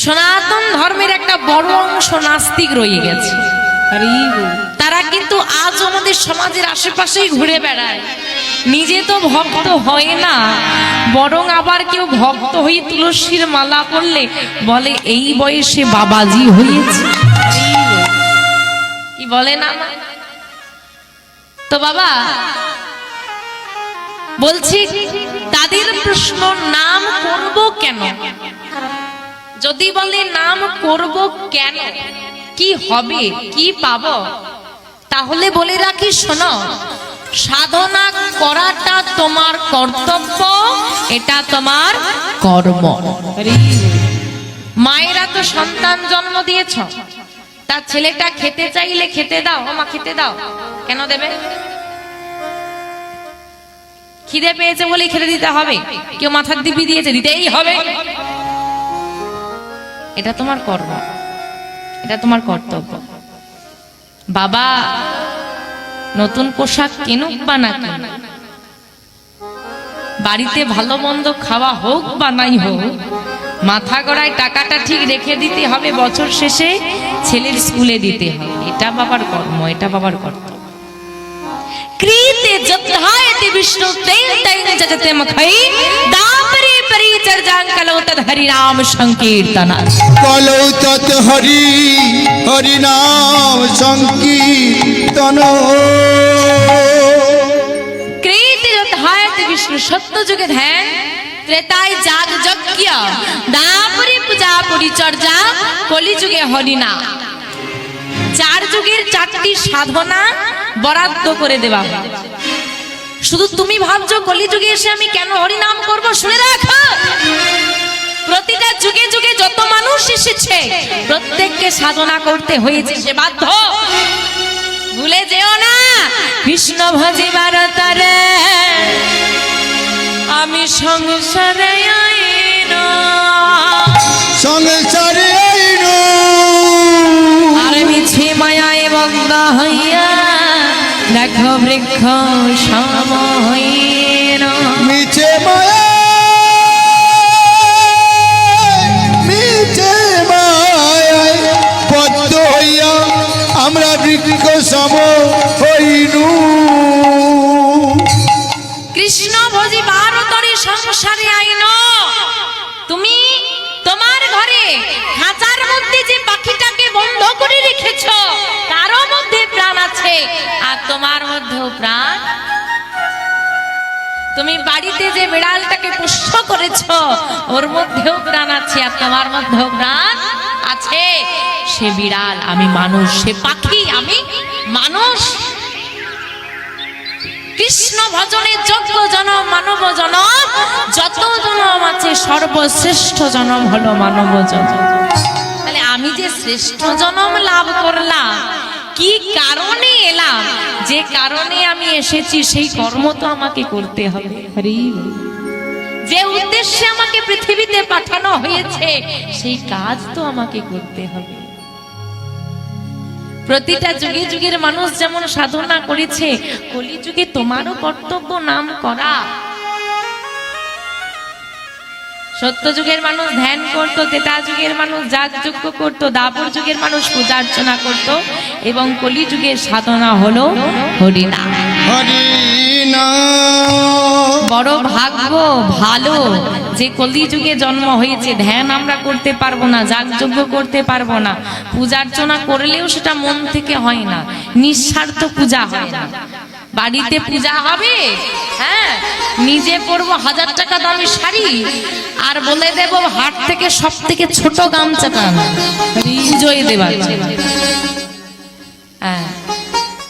সনাতন ধর্মের একটা বড় অংশ নাস্তিক রয়ে গেছে। তারা কিন্তু আজ আমাদের সমাজের আশেপাশেই ঘুরে বেড়ায়। নিজে তো ভক্ত হয় না বরং আবার কেউ ভক্ত হয়ে তুলসীর মালা পড়লে বলে এই বয়সে বাবাজি হয়েছে। কি বলে না তো বাবা বলছি তাদের প্রশ্ন নাম করব কেন? যদি বলে নাম করব কেন? কি হবে? কি পাব? তাহলে বলে রাখি, শোনো, সাধনা করাটা তোমার কর্তব্য, এটা তোমার কর্ম। মায়েরা তো সন্তান জন্ম দিয়েছ। তার ছেলেটা খেতে চাইলে খেতে দাও মা খেতে দাও। কেন দেবে? খিদে পেয়েছে বলে খেতে দিতে হবে। কেউ মাথার দিবি দিয়েছে, দিতেই হবে। এটা তোমার কর্ম। এটা তোমার কর্তব্য। বাবা, নতুন পোশাক কিনুক বা না বাড়িতে ভালো মন্দ খাওয়া হোক বা নাই হোক, মাথা গড়ায় টাকাটা ঠিক রেখে দিতে হবে বছর শেষে, ছেলের স্কুলে দিতে হবে। এটা বাবার কর্ম, এটা বাবার কর্তব্য। কৃতে যথায়তে বিষ্ণু তেল তেন যজতে মখাই দাপরি परिचर्जां कलो तद हरि नाम संकीर्तन কলৌ তৎ হরি হরি নাম সংকীর্তন कृते जत्हायति विष्णु सत्य যুগে ধ্যান ত্রেতায় জাগ যজ্ঞ দাপরে পূজা পরিচর্যা কলি যুগে হরি নাম চার যুগের চারটি সাধনা বরাদ্দ করে দেওয়া হয় শুধু তুমি ভাবছ কলিযুগে এসে আমি কেন হরিনাম করব? শুনে রাখো প্রতিটা যুগে যুগে যত মানুষ এসেছে প্রত্যেককে সাধনা করতে হয়েছে সে বাধ্য। ভুলে যেও না কৃষ্ণ ভজিবার তারে আমি সংসারে সংসারে আর মিছে মায়ায় বন্ধ হইয়া বৃক্ষ মায়া মায়ায় বদ্ধ হইয়া আমরা বৃক্ষ সম হইনু। কৃষ্ণ ভোজি বারতরি সংসারে আইন। তুমি তোমার ঘরে খাঁচার মধ্যে যে পাখিটাকে বন্ধ করে রেখেছ। তারও মধ্যে প্রাণ আছে, আর তোমার মধ্যেও প্রাণ। তুমি বাড়িতে যে বিড়ালটাকে পুষ্ট করেছ, ওর মধ্যেও প্রাণ আছে, আর তোমার মধ্যেও প্রাণ আছে। সে বিড়াল আমি মানুষ, সে পাখি আমি মানুষ। কৃষ্ণ ভজনের যোগ্য জনম, মানব জনম। যত জনম আছে, সর্বশ্রেষ্ঠ জনম হলো মানব জনম। আমি যে শ্রেষ্ঠ জনম লাভ করলাম কি কারণে এলাম? যে কারণে আমি এসেছি সেই কর্ম তো আমাকে করতে হবে। যে উদ্দেশ্যে আমাকে পৃথিবীতে পাঠানো হয়েছে সেই কাজ তো আমাকে করতে হবে। প্রতিটা যুগে যুগের মানুষ যেমন সাধনা করেছে কলিযুগে তোমারও কর্তব্য নাম করা। সত্য যুগের মানুষ ধ্যান করত তেতা যুগের মানুষ যাগ যজ্ঞ করত দাপর যুগের মানুষ পূজা অর্চনা করত এবং কলি যুগের সাধনা হলো হরিনা। বড় ভাগ্য ভালো যে কলিযুগে জন্ম হয়েছে ধ্যান আমরা করতে পারব না যাগযজ্ঞ করতে পারব না পূজা অর্চনা করলেও সেটা মন থেকে হয় না নিঃস্বার্থ পূজা হয় না। বাড়িতে পূজা হবে? হ্যাঁ নিজে পরবো হাজার টাকা দামি শাড়ি আর বলে দেব হাট থেকে সব থেকে ছোট গামছাটা আনো। পুজোয় দেবার হ্যাঁ।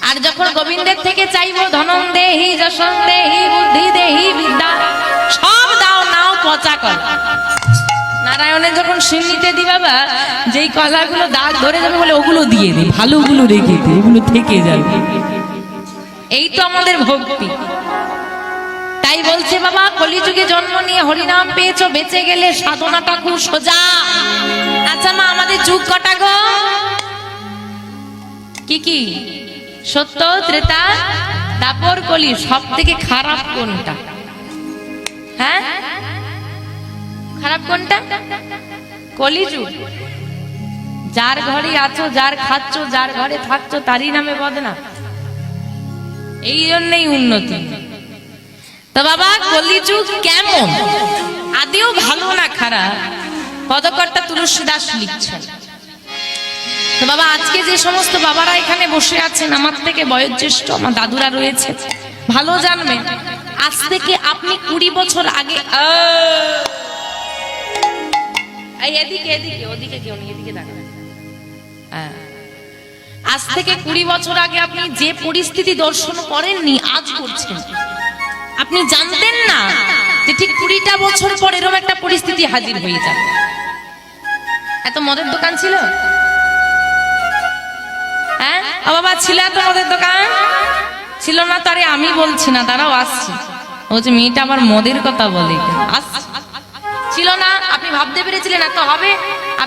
আর যখন গোবিন্দের থেকে চাইব ধনম দেহি যশন দেহি, বুদ্ধি দেহি, বিদ্যা, সব দাও, নাও, পচা কর। নারায়ণের যখন সিন্নিতে দি বাবা, যেই কলাগুলো দাগ ধরে যাবে বলে ওগুলো দিয়ে দি, ভালোগুলো রেখে দি ওগুলো থেকে যাবে। এই তো আমাদের ভক্তি। তাই বলছে বাবা, কলিযুগে জন্ম নিয়ে হরিনাম পেয়েছ, বেঁচে গেলে সাধনাটা খুব সোজা। আচ্ছা মা, আমাদের যুগ কটা গো? কি কি? সত্য, ত্রেতা তারপর কলি সব থেকে খারাপ কোনটা? হ্যাঁ? খারাপ কোনটা? কলিযুগ। যার ঘরে আছো, যার খাচ্ছ, যার ঘরে থাকছো, তারই নামে বদনা এই জন্যই উন্নতি। তা বাবা, কলিযুগ কেমন? আদেও ভালো না খারাপ। পদকর্তা তুলসী দাস লিখছেন। তো বাবা, আজকে যে সমস্ত বাবারা এখানে বসে আছেন, আমার থেকে বয়োজ্যেষ্ঠ আমার দাদুরা রয়েছে, ভালো জানবেন আজ থেকে আপনি কুড়ি বছর আগে! এদিকে এদিকে, ওদিকে কেউ নেই, এদিকে দেখা আজ থেকে কুড়ি বছর আগে আপনি যে পরিস্থিতি দর্শন করেননি, আজ করছেন। আপনি জানতেন না যে ঠিক কুড়িটা বছর পর এরকম একটা পরিস্থিতি হাজির হয়ে যাবে। এত মদের দোকান ছিল? হ্যাঁ? বাবা, ছিল এত মদের দোকান? ছিল না তো, আরে আমি বলছি না তারাও আসছি। যে মেয়েটা আমার মদের কথা বলে। ছিল না, আপনি ভাবতে পেরেছিলেন এত হবে?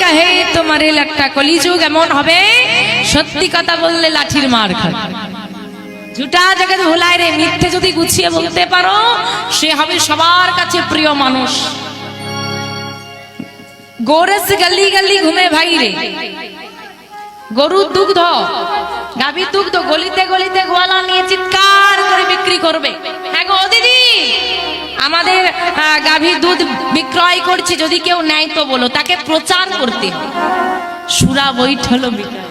কহে তোমারে একটা কলিযুগ এমন হবে। সত্যি কথা বললে লাঠির মার খাবে। জগৎ ভোলায় রে, মিথ্যে যদি গুছিয়ে বলতে পারো, সে হবে সবার কাছে প্রিয় মানুষ। গলি গলি ঘুমে ভাই রে। গরুর দুগ্ধ গাভীর দুগ্ধ, গলিতে গলিতে গোয়ালা নিয়ে চিৎকার করে বিক্রি করবে। হ্যাঁ গো দিদি? আমাদের গাভীর দুধ বিক্রয় করছি, যদি কেউ নেয় তো বলো। তাকে প্রচার করতে। সুরা বৈঠল বিক্রয়।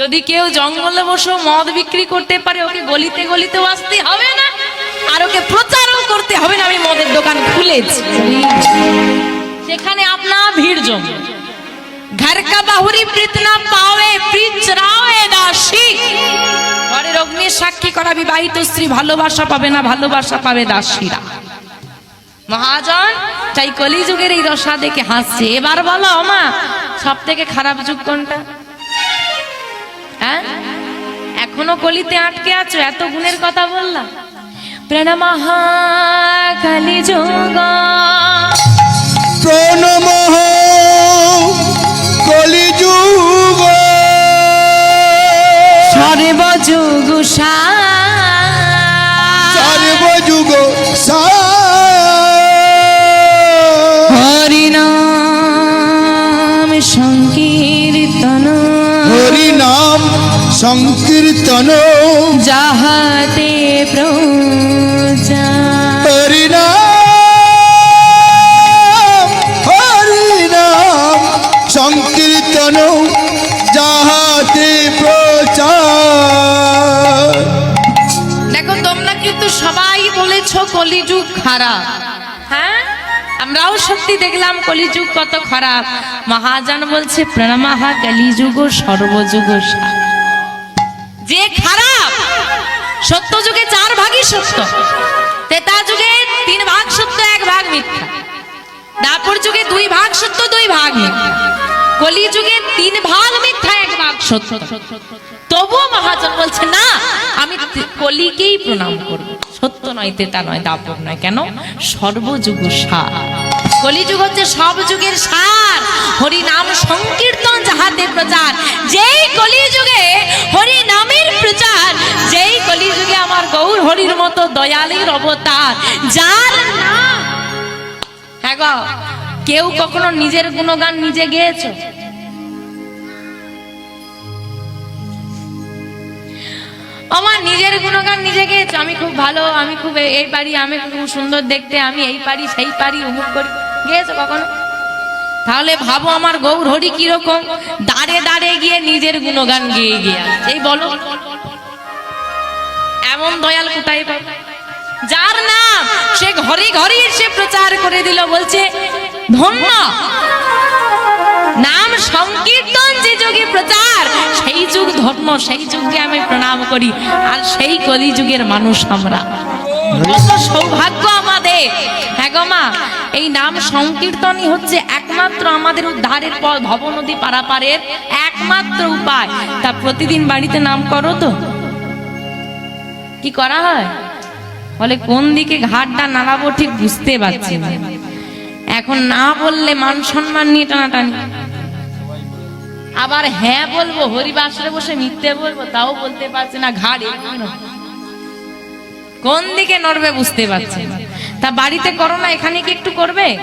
যদি কেউ জঙ্গলে বসে মদ বিক্রি করতে পারে, ওকে গলিতে গলিতেও আসতে হবে না। আর ওকে প্রচারও করতে হবে না। আমি মদের দোকান খুলেছি। সেখানে আপনার ভিড় জমে। ঘর কা বাহুরি না পাওয়ে, প্রীত অগ্নির সাক্ষী করা বিবাহিত স্ত্রী ভালোবাসা পাবে না, ভালোবাসা পাবে দাসীরা। মহাজন, তাই কলিযুগের এই দশা দেখে হাসছে। এবার বলো, মা সব থেকে খারাপ যুগ কোনটা? হ্যাঁ? এখনও কলিতে আটকে আছো? এত গুণের কথা বললাম প্রণমহা কলিযুগ। প্রণম কলিযুগ সর্বযুগ সর্বযুগ হরিনাম সংকীর্তন। হরি নাম সংকীর্তন। যাহাতে খারাপ হ্যাঁ? আমরাও সত্যি দেখলাম কলিযুগ কত খারাপ মহাজন বলছে, প্রণমাহা কলিযুগ সর্বযুগ সার। যে খারাপ সত্য যুগে চার ভাগই সত্য। তেতা যুগে তিন ভাগ সত্য, এক ভাগ মিথ্যা। দাপর যুগে দুই ভাগ সত্য, দুই ভাগ মিথ্যা। কলি যুগে তিন ভাগ মিথ্যা, এক ভাগ সত্য। তবুও মহাজন বলছে, না, আমি কলিকেই প্রণাম করব। সত্য নয় তেতা নয় দাপর নয়। কেন? সর্বযুগ সার। কলিযুগ হচ্ছে সব যুগের সার। হরি নাম সংকীর্তন যাহাতে প্রচার। যেই কলিযুগে হরি নামের প্রচার, যেই কলিযুগে আমার গৌর হরির মতো দয়ালের অবতার। যার নাম হ্যাঁ গো, কেউ কখনো নিজের গুণগান নিজে গেয়েছো? আমার নিজের গুণগান নিজে গেয়েছো, আমি খুব ভালো, আমি খুব এই পারি আমি খুব সুন্দর দেখতে, আমি এই পারি সেই পারি অমুক করি গেয়েছো কখনো? তাহলে ভাবো আমার গৌর হরি কীরকম দাঁড়ে দাঁড়ে গিয়ে নিজের গুণগান গেয়ে গিয়ে। এই বলো। এমন দয়াল কোথায় পাবে? যার নাম সে ঘরে ঘরে সে প্রচার করে দিল, বলছে, ধন্য। নাম সংকীর্তন যে যুগে প্রচার, সেই যুগ ধর্ম, সেই যুগকে আমি প্রণাম করি, আর সেই কলি যুগের মানুষ আমরা। সৌভাগ্য আমাদের। হ্যাঁ মা, এই নাম সংকীর্তনই হচ্ছে একমাত্র আমাদের উদ্ধারের পর ভবনদী পারাপারের একমাত্র উপায়। তা প্রতিদিন বাড়িতে নাম করো তো। কি করা হয়? বলে, কোন দিকে ঘাটটা নাড়াবো ঠিক বুঝতে পারছি এখন না বললে মান সম্মান নিয়ে টানাটানি। আবার হ্যাঁ বলব, হরিবাসরে বসে মিথ্যে বলব, তাও বলতে পারছে না, ঘাড়। কোন দিকে নড়বে বুঝতে পারছে। তা বাড়িতে করো না, এখানে কি একটু করবে?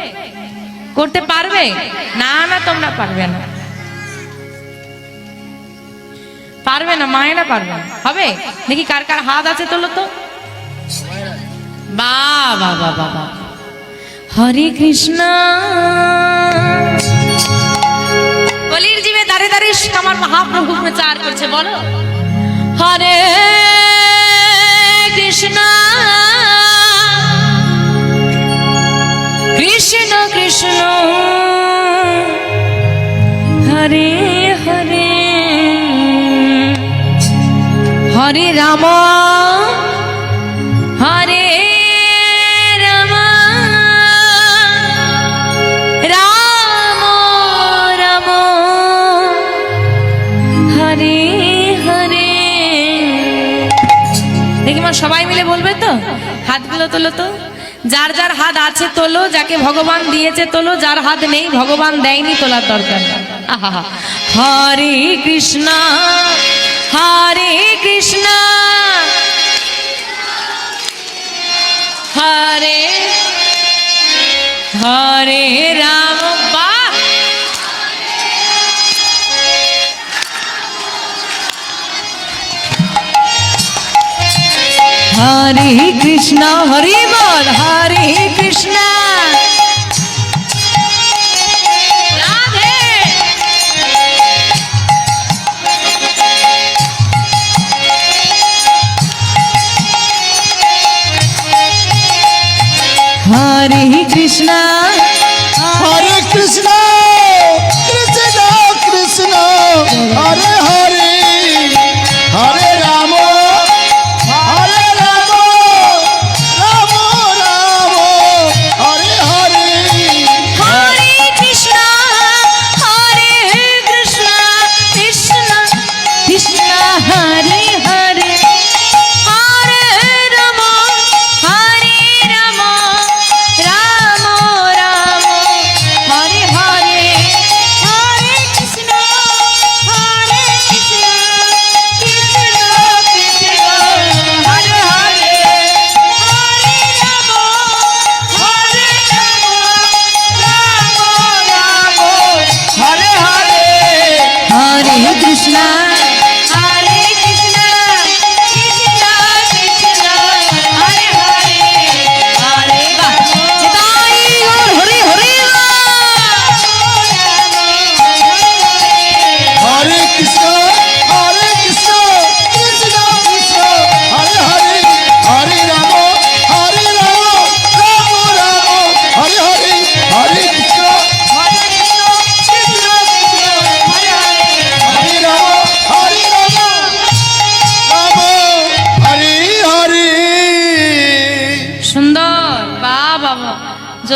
করতে পারবে? না না, তোমরা পারবে না। পারবে না, মায়েরা পারবে না। হবে? দেখি কার কার হাত আছে তোলো তো। বা বা বা বা হরে কৃষ্ণ। আমার মহাপ্রভু প্রচার করছে বলো। হরে কৃষ্ণ। কৃষ্ণ কৃষ্ণ। হরে হরে। হরে রাম। হাতগুলো তোলো তো। যার যার হাত আছে তোলো, যাকে ভগবান দিয়েছে তোলো, যার হাত নেই ভগবান দেয়নি তোলার দরকার। আহা হরে কৃষ্ণ হরে কৃষ্ণ। হরে হরে রাম। হরে কৃষ্ণ হরি বল হরে কৃষ্ণ।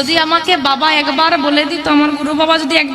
যদি আমাকে বাবা একবার বলে দিত আমার গুরু বাবা যদি একবার